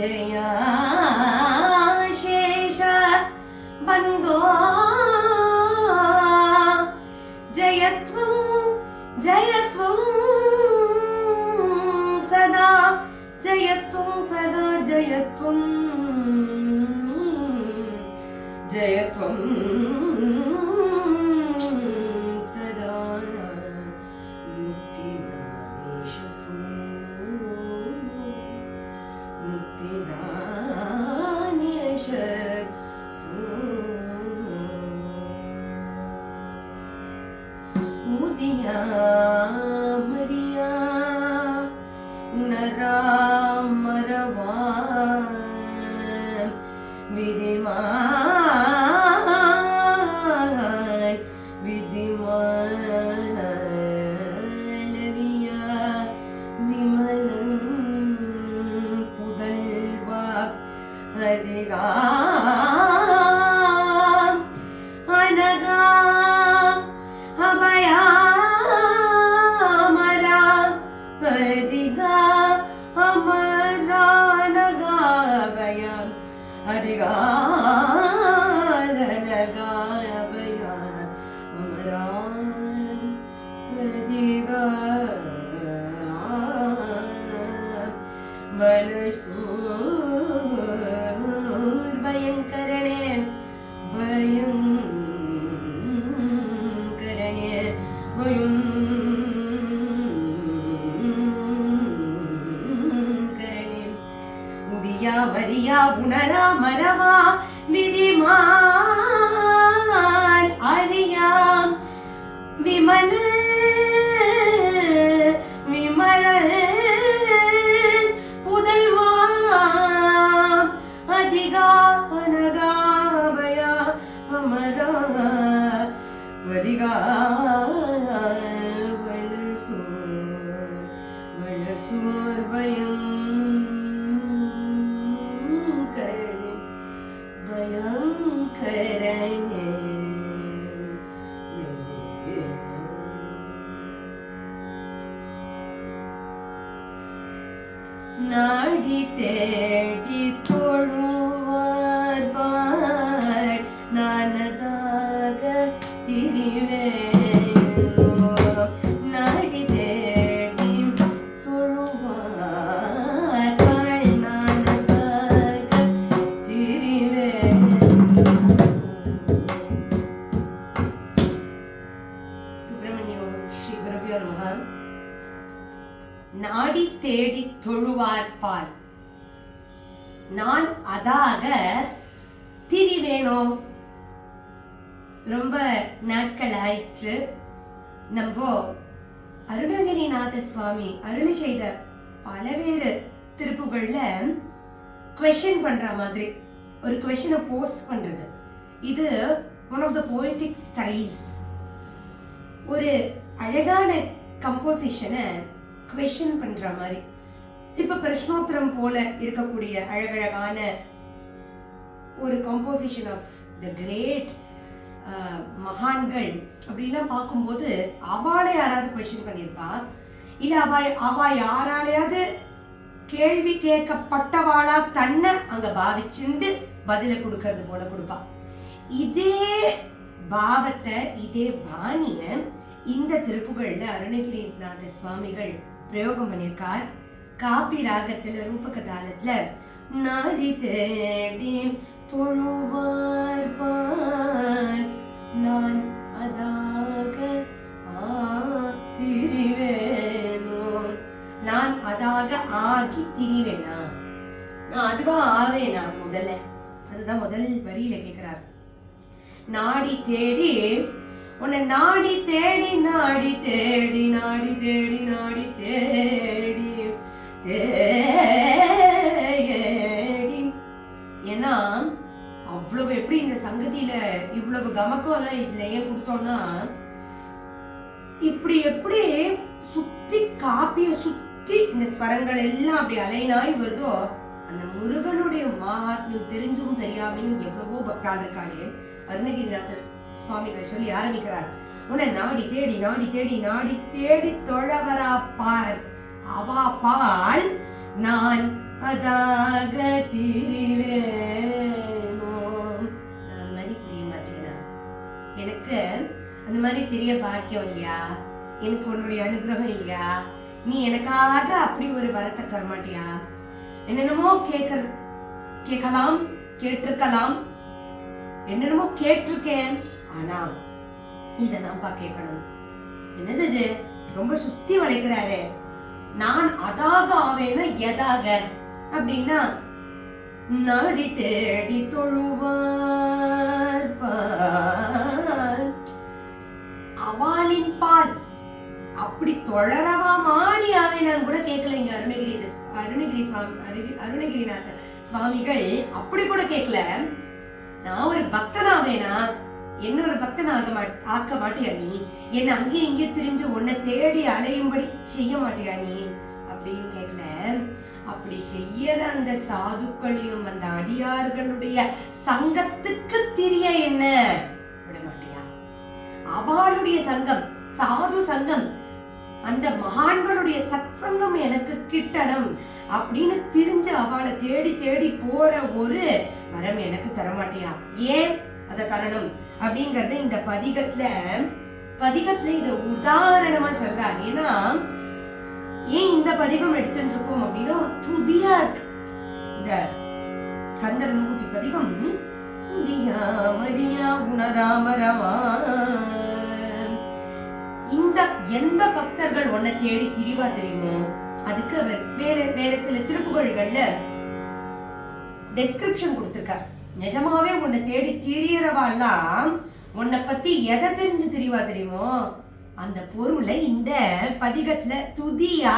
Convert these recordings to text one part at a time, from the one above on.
जया சுப்பிரமணியம் ஸ்ரீ குருபியோ நமஹ நாடி தேடி தொழுவார்பால் நான் அதாக திரிவேணோ ரொம்ப நாட்கள் ஆயிற்று நம்ம அருணகிரிநாத சுவாமி அருளி செய்த பலவேறு திருப்புகள்ல கொஷின் பண்ற மாதிரி ஒரு கொஷனை போஸ்ட் பண்றது. இது one of the poetic styles ஒரு அழகான கம்போசிஷனை கொஷின் பண்ற மாதிரி. இப்ப பிரஷ்னோத்தரம் போல இருக்கக்கூடிய அழகழகான ஒரு கம்போசிஷன் ஆஃப் த கிரேட் மகான்கள் அப்படிலாம் பார்க்கும்போது அவாளை யாராவது கொஷின் பண்ணியிருப்பா? இல்ல அவ அவ யாராலையாவது கேள்வி கேட்கப்பட்டவாளா தன்னை அங்க பாவிச்சுண்டு பதில கொடுக்கறது போல கொடுப்பா. இதே பாவத்தை இதே பாணியை இந்த திருப்புகள்ல அருணகிரிநாத சுவாமிகள் பிரயோகம் பண்ணியிருக்கார். காப்பி ராகத்துல ரூபக தாளத்துல நாடி தேடி தொழுவார் பார். நான் அதாக ஆத்திரிவேனோ? நான் அதாக ஆகி திரிவேனா? நான் அதுவா ஆவேனா முதல்ல? அதுதான் முதல் வரியில கேக்குறாரு. நாடி தேடி உன்னை நாடி தேடி நாடி தேடி நாடி தேடி நாடி தேடி தேடி. ஏன்னா அவ்வளவு எப்படி இந்த சங்கதியில இவ்வளவு கமக்கம் எல்லாம் இதுல ஏன் கொடுத்தோம்னா இப்படி எப்படி சுத்தி காப்பிய சுத்தி இந்த ஸ்வரங்கள் எல்லாம் அப்படி அலைனாய் வருதோ அந்த முருகனுடைய மகாத்மியம் தெரிஞ்சும் தெரியாமையும் எவ்வளவோ பக்தாள் இருக்காளே. அருணகிரிநாதர் சுவாமிகள் சொல்லி ஆரம்பிக்கிறார். உன்னை நாடி தேடி நாடி தேடி நாடி தேடி தொழவரா பார். அவா பால் நான் அதாக திரிவேனோ. நான் மாதிரி தெரிய மாட்டேனா? எனக்கு அந்த மாதிரி தெரிய பாக்கியம் இல்லையா? எனக்கு உன்னுடைய அனுகிரகம் இல்லையா? நீ எனக்காக அப்படி ஒரு வரத்தை தர மாட்டியா? என்னென்னமோ கேட்க கேட்கலாம் கேட்டிருக்கலாம். என்னென்னமோ கேட்டிருக்கேன். ஆனா இத கேட்கணும். என்னது இது? ரொம்ப சுத்தி வளைக்கிறாரு. நான் அதாக ஆவேனா எதாக? அப்படின்னா நாடி தேடி தொழுவார் பால். அவாளின் பால். அப்படி தொழறவா மாறி ஆவேனான்னு கூட கேட்கல இங்க அருணகிரி அருணகிரி சுவாமி அருணி- அருணகிரிநாதர். சுவாமிகள் அப்படி கூட கேட்கல. நான் ஒரு பக்தனாவேனா? இன்னொரு பக்தன் ஆக மாட் ஆக்க மாட்டியா நீ? என்ன அங்கேயும் இங்கேயும் திரிஞ்சு உன்னை தேடி அலையும்படி செய்ய மாட்டியா நீ? அப்படின்னு கேட்கல அப்படி செய்யற அந்த சாதுக்களையும் அந்த அடியார்களுடைய சங்கத்துக்கு தெரிய என்ன? விட மாட்டியா? அவளுடைய சங்கம் சாது சங்கம் அந்த மகான்களுடைய சத்சங்கம் எனக்கு கிட்டணும் அப்படின்னு தெரிஞ்சு அவளை தேடி தேடி போற ஒரு வரம் எனக்கு தரமாட்டியா? ஏன் அத தரணும்? அப்படிங்கறது இந்த பதிகத்துல பதிகத்துல இத உதாரணமா சொல்றாரு. ஏன்னா ஏன் இந்த பதிகம் எடுத்துட்டு இருக்கோம் அப்படின்னா ஒரு துதியா இருக்கு. இந்த கந்தர் நூதி பதிகம் மரியா உணராமரவா இந்த எந்த பக்தர்கள் உன்னை தேடி திரிவா தெரியுமோ அதுக்கு அவர் வேற வேற சில திருப்புகழ்கள்ல டெஸ்கிரிப்ஷன் கொடுத்திருக்கார். நிஜமாவே உன்னை தேடி திரியறவாள்லாம் உன்னை பத்தி எதை தெரிஞ்சு தெரியவா தெரியுமோ? அந்த பொருளை இந்த பதிகத்துல துதியா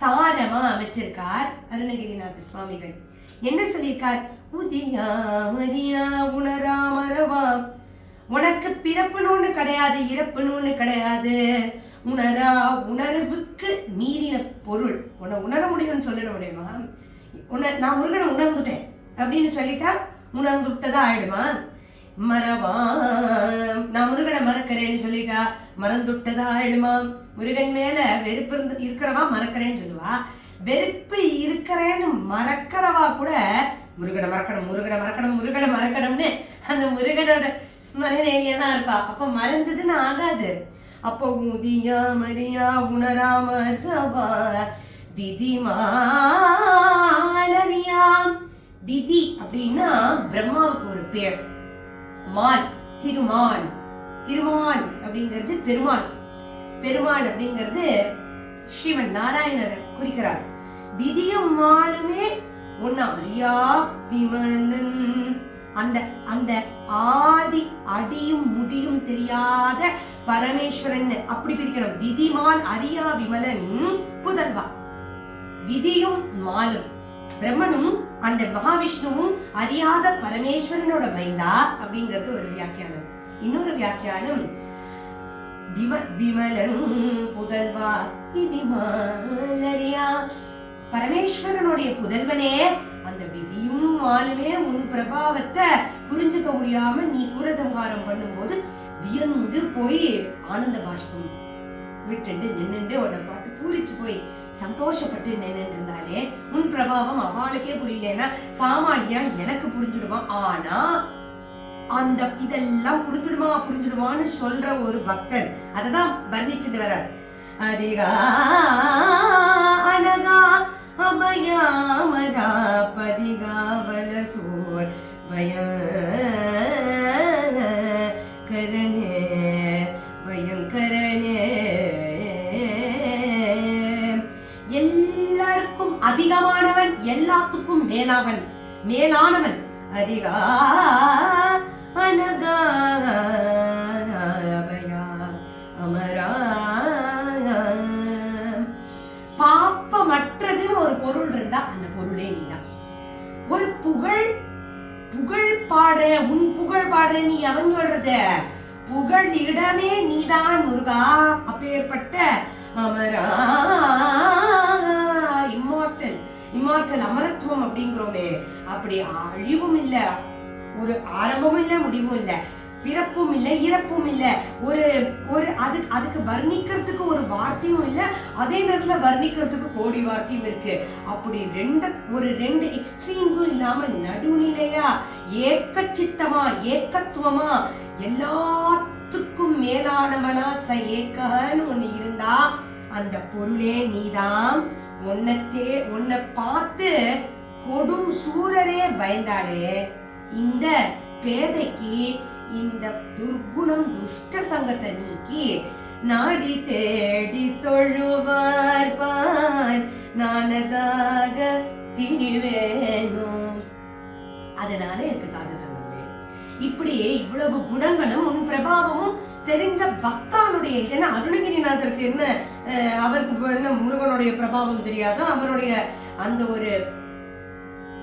சாரமா அமைச்சிருக்கார் அருணகிரிநாத சுவாமிகள். என்ன சொல்லியிருக்கார்? உதியா மரியா உணராமரவா உனக்கு பிறப்புன்னு கிடையாது இறப்புன்னு கிடையாது. உணரா உணர்வுக்கு மீறின பொருள். உன்னை உணர முடியும்னு சொல்லிட முடியுமா? உன்னை நான் முருகனை உணர்ந்துட்டேன் அப்படின்னு சொல்லிட்டா உணர்ந்துட்டதா ஆயிடுமா மறவா நான் முருகனை மறக்கிறேன்னு சொல்லிட்டா மறந்துட்டதா ஆயிடுமா முருகன் மேல வெறுப்பு இருந்து இருக்கிறவா மறக்கிறேன்னு சொல்லுவா? வெறுப்பு இருக்கிறேன்னு மறக்கிறவா கூட முருகனை மறக்கணும் முருகனை மறக்கணும் முருகனை மறக்கணும்னு அந்த முருகனோட ஸ்மரணையிலேயே தான் இருப்பா. அப்ப மறந்ததுன்னு ஆகாது. அப்போ முதியா மரியா உணராமரவா விதி மாலரியாம் விதி அப்படின்னா பிரம்மாவுக்கு ஒரு பேர். மால் திருமால். திருமால் அப்படிங்கிறது பெருமாள். பெருமாள் அப்படிங்கிறது ஸ்ரீமன் நாராயணரை குறிக்கிறார். விதியும் மாலுமே ஒன்னா அரியா விமலன் அந்த அந்த ஆதி அடியும் முடியும் தெரியாத பரமேஸ்வரன். அப்படி பிரிக்கணும். விதிமால் அரியா விமலன் புதல்வா. விதியும் மாலும். பிரம்மனும் அந்த மகாவிஷ்ணுவும் அறியாத பரமேஸ்வரனோட மைந்தா அப்படிங்கிறது ஒரு வியாக்கியானம். இன்னொரு வியாக்கியானம் விம விமலன் புதல்வா விதிமாலரியா. பரமேஸ்வரனுடைய புதல்வனே அந்த விதியும் மாலுமே உன் பிரபாவத்தை புரிஞ்சுக்க முடியாம நீ சூரசம்ஹாரம் பண்ணும்போது வியந்து போய் ஆனந்த பாஷ்பம் விட்டுண்டு நின்னுண்டு உன்னை பார்த்து பூரிச்சு போய் சந்தோஷப்பட்டு நின்றுட்டு இருந்தாலே உன் பிரபாவம் அவளுக்கே புரியலன்னா சாமானியா எனக்கு புரிஞ்சிடுவான் ஆனா அந்த இதெல்லாம் புரிஞ்சிடுமா புரிஞ்சிடுவான்னு சொல்ற ஒரு பக்தன் அததான் வர்ணிச்சது வர அதிகா அனகா அபயாமரா பதிகாவல சூர் பய கரண அதிகமானவன் எல்லாத்துக்கும் மேலாவன் மேலானவன் அதிகா அனகா அமரா பாப்பமற்றதுன்னு ஒரு பொருள் இருந்தா அந்த பொருளே நீதான். ஒரு புகழ் புகழ் பாடுற உன் புகழ் பாடுற நீ அவன் சொல்றத? புகழ் இடமே நீதான் முருகா. அப்பேற்பட்ட அமரா இம்மார்டல் அமரத்துவம் அப்படிங்கிறோமே. அப்படி அழிவும் இல்ல ஒரு ஆரம்பமும் இல்ல முடிவும் இல்ல பிறப்பும் இல்ல இறப்பும் இல்ல. ஒரு ஒரு அது அதுக்கு வர்ணிக்கிறதுக்கு ஒரு வார்த்தையும் இல்ல அதே நேரத்துல வர்ணிக்கிறதுக்கு கோடி வார்த்தையும் இருக்கு. அப்படி ரெண்டு ஒரு ரெண்டு எக்ஸ்ட்ரீம்ஸும் இல்லாம நடுநிலையா ஏக்கச்சித்தமா ஏக்கத்துவமா எல்லாத்துக்கும் மேலானவனா ச ஏக்கன்னு ஒண்ணு இருந்தா அந்த பொருளே நீதான். உன்னத்தே உன்னை பார்த்து கொடும் சூரரே பயந்தாலே இந்த பேதைக்கு இந்த துர்க்குணம் துஷ்ட சங்கத்தை நீக்கி நாடி தேடி தொழுவார் பார் நானதாக திரிவேணும் அதனால எனக்கு சாது சங்கம் இப்படி இவ்வளவு குணங்களும் உன் பிரபாவமும் தெரிஞ்ச பக்தாளுடைய ஏன்னா அருணகிரிநாதருக்கு என்ன அவருக்கு என்ன முருகனுடைய பிரபாவம் தெரியாதோ அவருடைய அந்த ஒரு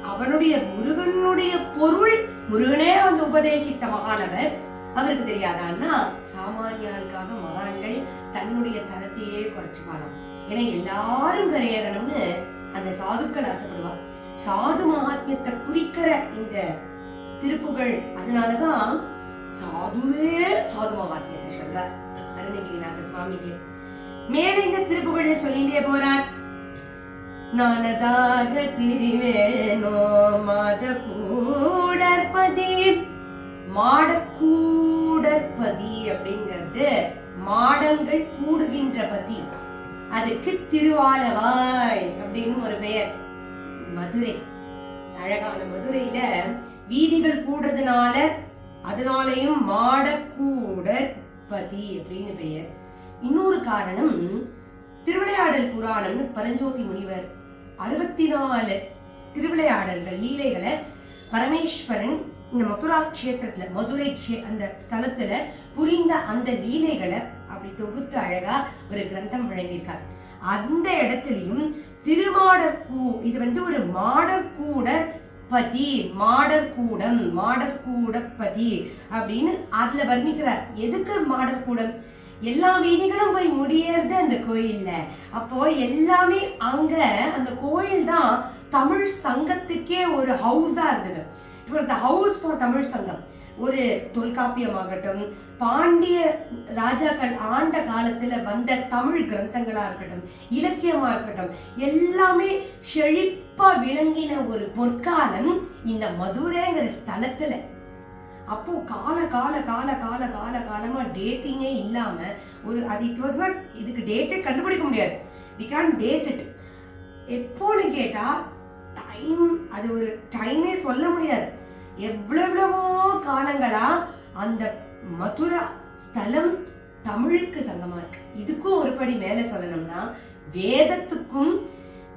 அவனுடைய முருகனுடைய பொருள் முருகனே வந்து உபதேசித்த மகானவர். அவருக்கு தெரியாதான்னா சாமானியாருக்காக மகான்கள் தன்னுடைய தரத்தையே குறைச்சுப்பாராம் ஏன்னா எல்லாரும் கரையேறணும்னு அந்த சாதுக்கள் ஆசைப்படுவா சாது மகாத்மியத்தை குறிக்கிற இந்த திருப்புகள் அதனாலதான் சாதுவே சாது மகாத்மியத்தை சொல்றார் அருணகிரிநாத சுவாமிகளே மேல இந்த திருப்புகளை சொல்லிட்டே போறார்? நானதாக திரிவேனோ மாத கூடற்பதி மாடக்கூடற்பதி அப்படிங்கிறது மாடங்கள் கூடுகின்ற பதி. அதுக்கு திருவாலவாய் அப்படின்னு ஒரு பெயர். மதுரை. அழகான மதுரையில வீதிகள் கூடுறதுனால அதனாலையும் மாடக்கூடற்பதி அப்படின்னு பெயர். இன்னொரு காரணம் திருவிளையாடல் புராணம்னு பரஞ்சோதி முனிவர் அறுபத்தி நாலு திருவிளையாடல்கள் லீலைகளை பரமேஸ்வரன் இந்த மதுரா கஷேத்திரத்துல மதுரை அந்த ஸ்தலத்துல புரிந்த அந்த லீலைகளை அப்படி தொகுத்து அழகா ஒரு கிரந்தம் வழங்கியிருக்கார். அந்த இடத்துலயும் திருமாடக்கூ இது வந்து ஒரு மாடக்கூட பதி மாடக்கூடம் மாடக்கூடப்பதி அப்படின்னு அதுல வர்ணிக்கிறார். எதுக்கு மாடக்கூடம் எல்லா வீதிகளும் போய் முடியறது அந்த கோயில்ல. அப்போ எல்லாமே அங்க அந்த கோயில் தான் தமிழ் சங்கத்துக்கே ஒரு ஹவுஸா இருந்தது. It was the house for Tamil Sangam. ஒரு தொல்காப்பியமாகட்டும் பாண்டிய ராஜாக்கள் ஆண்ட காலத்துல வந்த தமிழ் கிரந்தங்களா இருக்கட்டும் இலக்கியமா இருக்கட்டும் எல்லாமே செழிப்பா விளங்கின ஒரு பொற்காலம் இந்த மதுரைங்கிற ஸ்தலத்துல. அப்போ கால கால கால கால கால காலமா டேட்டிங்கே இல்லாம ஒரு அது இட் வாஸ் நாட் இதுக்கு டேட்டே கண்டுபிடிக்க முடியாது. வி கேன் டேட் இட் எப்போன்னு கேட்டா டைம் அது ஒரு டைமே சொல்ல முடியாது. எவ்வளவோ காலங்களா அந்த மதுரா ஸ்தலம் தமிழுக்கு சங்கமா இருக்கு. இதுக்கும் ஒரு படி மேல சொல்லணும்னா வேதத்துக்கும்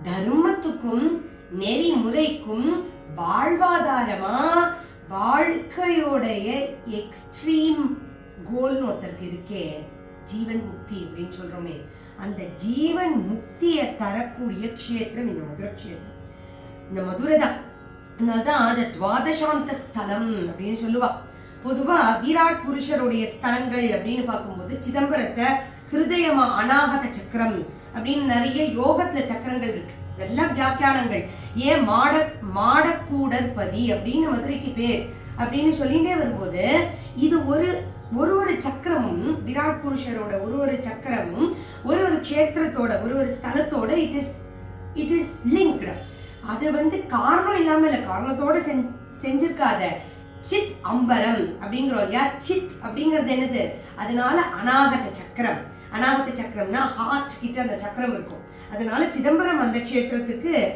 தர்மத்துக்கும் நெறிமுறைக்கும் வாழ்வாதாரமா வாழ்க்கையோடைய எக்ஸ்ட்ரீம் கோல்னு ஒருத்தருக்கு இருக்கே ஜீவன் முக்தி அப்படின்னு சொல்றோமே. அந்த ஜீவன் முக்தியை தரக்கூடிய க்ஷேத்திரம் இந்த மதுரை க்ஷேத்திரம் இந்த மதுரை தான் அதனால்தான் அது துவாதசாந்த ஸ்தலம் அப்படின்னு சொல்லுவா. பொதுவா விராட் புருஷருடைய ஸ்தலங்கள் அப்படின்னு பார்க்கும்போது சிதம்பரத்தை ஹிருதயமா அநாகத சக்கரம் அப்படின்னு நிறைய யோகத்துல சக்கரங்கள் இருக்கு. இதெல்லாம் வியாக்கியானங்கள். ஏன் மாட மாடக்கூடற்பதி அப்படின்னு மதுரைக்கு பேர் அப்படின்னு சொல்லிட்டே வரும்போது இது ஒரு ஒரு ஒரு சக்கரமும் விராட் புருஷரோட ஒரு ஒரு சக்கரமும் ஒரு ஒரு க்ஷேத்திரத்தோட ஒரு ஒரு ஸ்தலத்தோட it is it is linked அது வந்து காரணம் இல்லாமல் இல்லை காரணத்தோட செஞ்- செஞ்சிருக்காத. சித் அம்பரம் அப்படிங்கிறோம் இல்லையா? சித் அப்படிங்கிறது என்னது? அதனால அநாகத சக்கரம். அநாகத சக்கரம்னா ஹார்ட் கிட்ட அந்த சக்கரம் இருக்கும். அதனால சிதம்பரம் அந்த கஷேத்திரத்துக்கு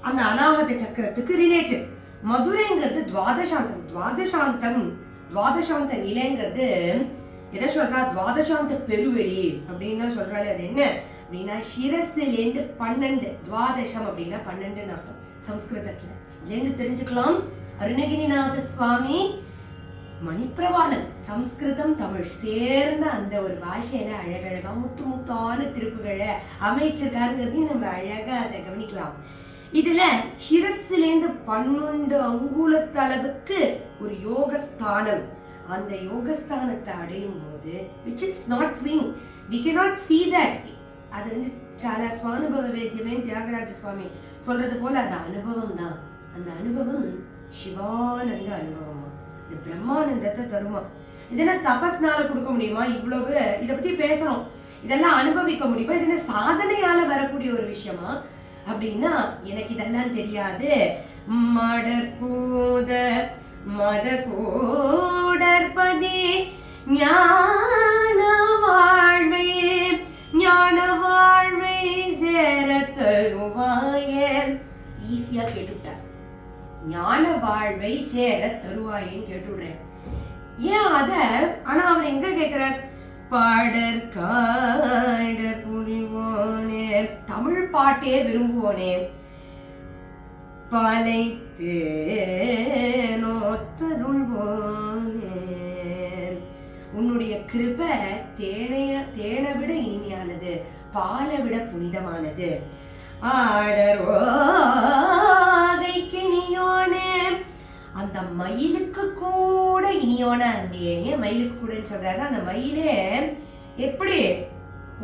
அந்த அநாகத சக்கரத்துக்கு ரிலேட்டட் மதுரைங்கிறது துவாதசாந்தம். துவாதசாந்தம் துவாதசாந்த நிலைங்கிறது எதை சொல்றா? துவாதசாந்த பெருவெளி அப்படின்னு சொல்றாளே அது என்ன? அப்படின்னா சிரஸ்லேருந்து பன்னெண்டு துவாதசம் அப்படின்னா பன்னெண்டுன்னு அர்த்தம் சம்ஸ்கிருதத்துல. இதுலேருந்து தெரிஞ்சுக்கலாம். அருணகிரிநாத சுவாமி மணிப்பிரவாளன் சம்ஸ்கிருதம் தமிழ் சேர்ந்த அந்த ஒரு பாஷையில அழகழகா முத்து முத்தான திருப்புகளை அமைச்சிருக்காருங்கிறதையும் நம்ம அழகா அதை கவனிக்கலாம். இதுல சிரஸ்லேருந்து பன்னெண்டு அங்குலத்தளவுக்கு ஒரு யோகஸ்தானம். அந்த யோகஸ்தானத்தை அடையும் போது which is not seeing we Ki not see that அது வந்து చాలా స్వానుభవ వేద్యమే தியாகராஜ சுவாமி சொல்றது போல அது அனுபவம் தான் அந்த அனுபவம் சிவானந்த அனுபவமா இது பிரம்மானந்தத்தை தருமா இதெல்லாம் தபஸ்னால கொடுக்க முடியுமா இவ்வளவு இத பத்தி பேசுறோம் இதெல்லாம் அனுபவிக்க முடியுமா இது என்ன சாதனையால வரக்கூடிய ஒரு விஷயமா அப்படின்னா எனக்கு இதெல்லாம் தெரியாது மடக்கூத மத கூடற்பதி ஞான வாழ்வே சேர ஈஸியா கேட்டுவிட்டார் ஞான வாழ்வை சேர தருவாயேன்னு கேட்டுடுறேன் ஏன் அத? ஆனா அவர் எங்க கேக்குறார் பாடற் காடற் புரிவோனே தமிழ் பாட்டே விரும்புவோனே. பாலைத்தே நோத்தருள்வோனே. உன்னுடைய கிருப தேனைய தேனை விட இனிமையா பாலை விட புனிதமானது. ஆடரோதை கிணியோனே அந்த மயிலுக்கு கூட இனியோனா இருந்தியே ஏன் மயிலுக்கு கூடன்னு சொல்றாரு அந்த மயிலே எப்படி?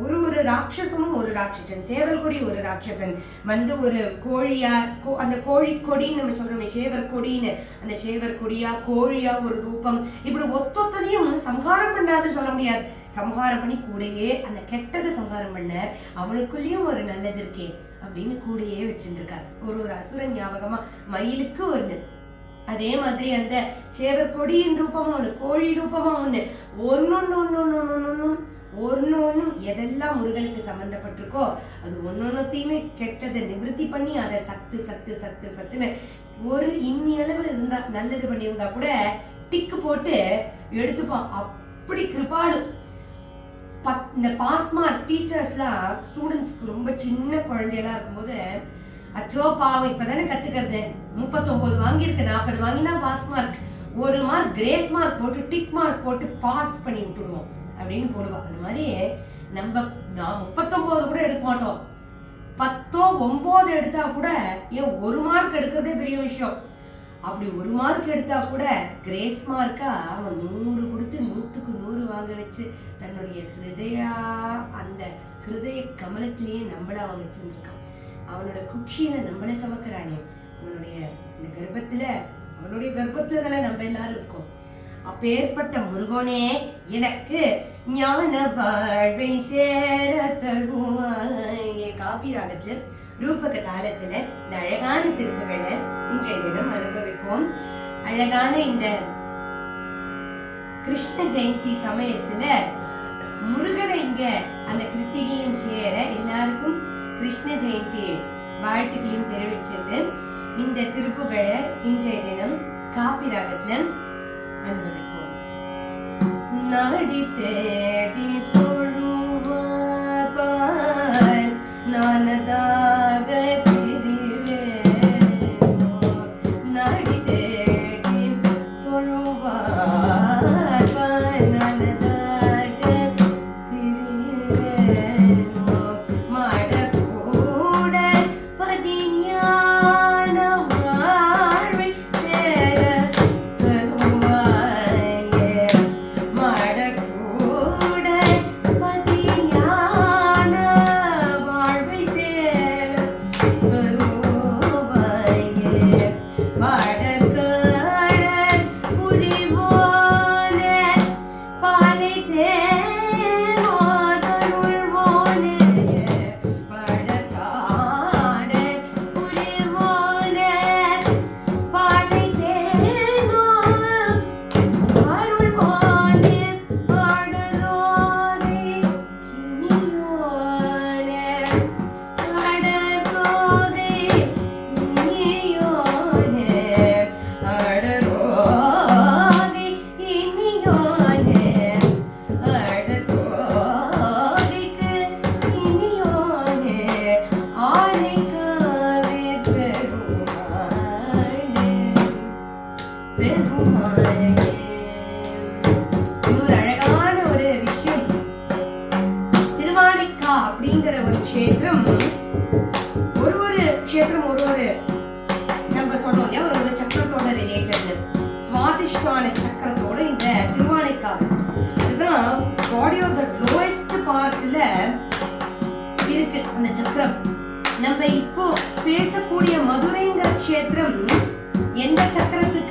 ஒரு ஒரு ராட்சசனும் ஒரு ராட்சசன் சேவர்கொடி ஒரு ராட்சசன். வந்து ஒரு கோழியா கோ- அந்த கோழி கொடின்னு நம்ம சொல்றோமே சேவர் கொடின்னு அந்த சேவர் கொடியா கோழியா ஒரு ரூபம். இப்படி ஒத்தொத்தனையும் சம்ஹாரம் பண்ணாதுன்னு சொல்ல முடியாது. சம்ஹாரம் பண்ணி கூடயே அந்த கெட்டதை சம்ஹாரம் பண்ணார். அவனுக்குள்ளேயும் ஒரு நல்லது இருக்கே அப்படின்னு கூடயே வச்சுருக்கார் ஒரு ஒரு அசுரன் ஞாபகமா மயிலுக்கு ஒண்ணு அதே மாதிரி அந்த சேவர் கொடியின் ரூபமா ஒண்ணு கோழி ரூபமா ஒண்ணு ஒன்னொன்னு ஒன்னொன்னு ஒன்னொன்னும் ஒன்னொன்னும் எதெல்லாம் முருகனுக்கு சம்மந்தப்பட்டிருக்கோ அது ஒன்னொன்னத்தையுமே கெட்டதை நிவர்த்தி பண்ணி அதை சத்து சத்து சத்து சத்துன்னு ஒரு இன்னி அளவு இருந்தா நல்லது பண்ணியிருந்தா கூட டிக்கு போட்டு எடுத்துப்பான். அப்படி கிருபாலு பத்- இந்த பாஸ் மார்க் டீச்சர்ஸ்லாம் ஸ்டூடெண்ட்ஸ்க்கு ரொம்ப சின்ன குழந்தையெல்லாம் இருக்கும்போது அச்சோ பாவம் இப்பதானே கத்துக்கிறது முப்பத்தொன்பது வாங்கியிருக்கு நாற்பது வாங்கினா பாஸ் மார்க் ஒரு மார்க் கிரேஸ் மார்க் போட்டு டிக் மார்க் போட்டு பாஸ் பண்ணி விட்டுடுவோம் அப்படின்னு போடுவோம் அது மாதிரி நம்ம நான் முப்பத்தொன்பது கூட எடுக்க மாட்டோம். பத்தோ ஒன்பது எடுத்தா கூட ஏன் ஒரு மார்க் எடுக்கிறதே பெரிய விஷயம். அப்படி ஒரு மார்க் எடுத்தா கூட கிரேஸ் மார்க்கா அவன் நூறு கொடுத்து நூத்துக்கு நூறு வாங்க வச்சு தன்னுடைய ஹிருதயா அந்த ஹிருதய கமலத்திலேயே நம்மள அவன் வச்சிருக்கான் அவனோட குக்ஷியில நம்மள சமக்கிறானே. அவனுடைய இந்த கர்ப்பத்துல அவனுடைய கர்ப்பத்துல தானே நம்ம எல்லாரும் இருக்கோம். அப்பேற்பட்ட முருகனே எனக்கு ஞான வாழ்வை சேர தருவாயே. காப்பி ராகத்துல ரூபக தாளத்துல இந்த அழகான திருப்புகளை இன்றைய தினம் அனுபவிப்போம். அழகான இந்த கிருஷ்ண ஜெயந்தி சமயத்துல முருகனை இங்க அந்த கிருத்திகையும் சேர எல்லாருக்கும் கிருஷ்ண ஜெயந்தி வாழ்த்துக்களையும் தெரிவிச்சது இந்த திருப்புகழை இன்றைய தினம் காப்பி ராகத்துல அனுபவிப்போம். நாடி தேடி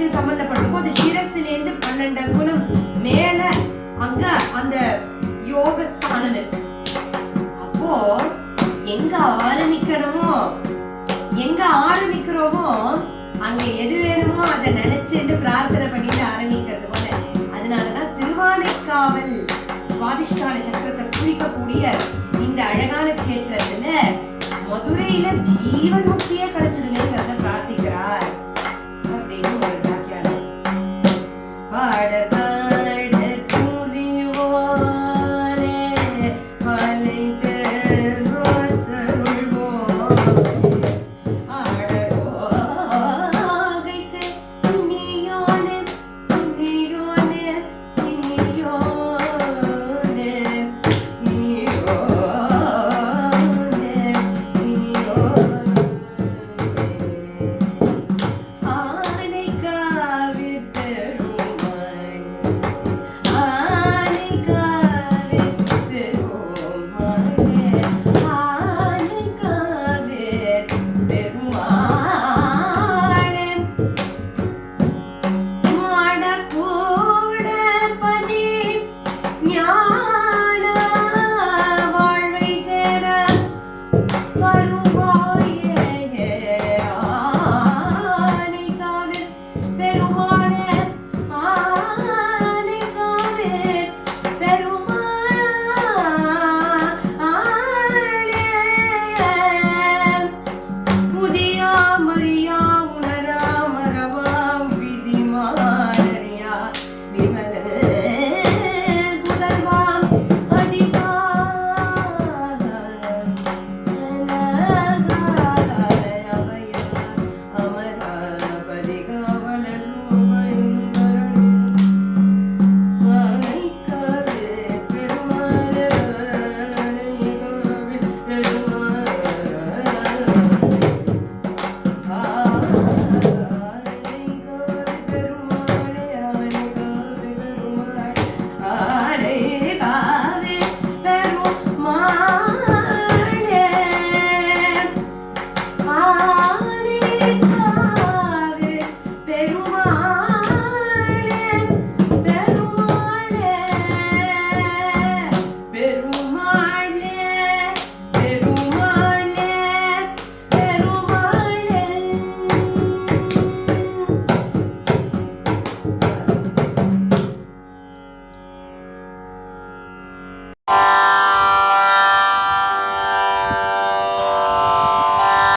சக்கரத்துக்கு சம்பந்தப்பட்டிருக்கோ அது சிரசிலேருந்து பன்னெண்டு குலம் மேல அங்க அந்த யோக ஸ்தானம் இருக்கு. அப்போ எங்க ஆரம்பிக்கணுமோ எங்க ஆரம்பிக்கிறோமோ அங்க எது வேணுமோ அதை நினைச்சிட்டு பிரார்த்தனை பண்ணிட்டு ஆரம்பிக்கிறது போல. அதனாலதான் திருவானைக்காவல் சுவாதிஷ்டான சக்கரத்தை குறிக்கக்கூடிய இந்த அழகான கஷேத்திரத்துல மதுரையில ஜீவன் முக்தியே கிடைச்சிடுமேங்கிறத I provided.